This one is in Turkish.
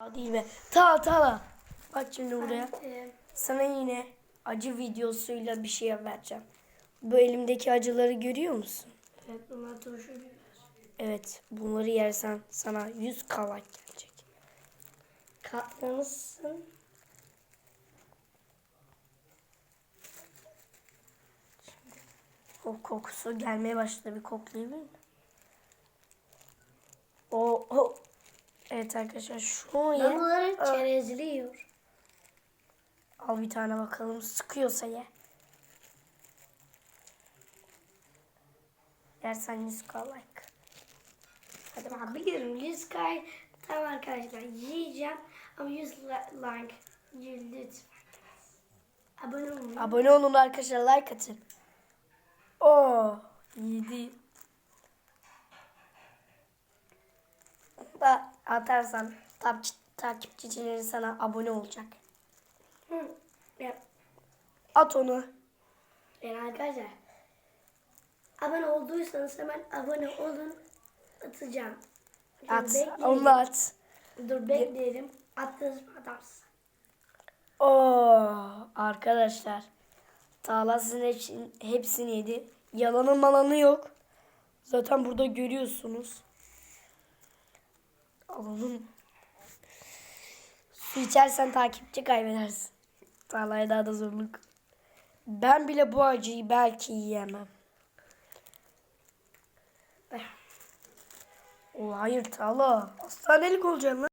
Değil be. Ta ta. Bak şimdi buraya. Sana yine acı videosuyla bir şey vereceğim. Bu elimdeki acıları görüyor musun? evet bunlar turşu biber. Evet. Bunları yersen sana 100 kalak gelecek. Katlamışsın. O kokusu gelmeye başladı. Bir koklayabilir miyim? O, o. Evet arkadaşlar şunu ye. Ben bunları çerezli yiyor. Al bir tane bakalım. Sıkıyorsa ye. Yersen 100 kalak. Hadi ben bilirim. 100 kay. Tamam arkadaşlar yiyeceğim. Ama 100 li- like. Lütfen. Abone olun. Abone olun arkadaşlar. Like atın. Oo, yedi. Da atarsan takip, takipçileri sana abone olacak. Hı. Ya, At onu. yani arkadaşlar. Abone olduysanız hemen abone olun. Atacağım. Dur, At. bekleyelim. Onu at. Dur bekleyelim. Attınız mı atarsın. Oo, arkadaşlar. Tağla sizin hepsini, hepsini yedi. Yalanı malanı yok. Zaten burada görüyorsunuz. Alalım. Su içersen takipçi kaybedersin. Tağla'ya daha da zorluk. Ben bile bu acıyı belki yiyemem. Eh. O hayır Tağla. Hastanelik olacaksın lan.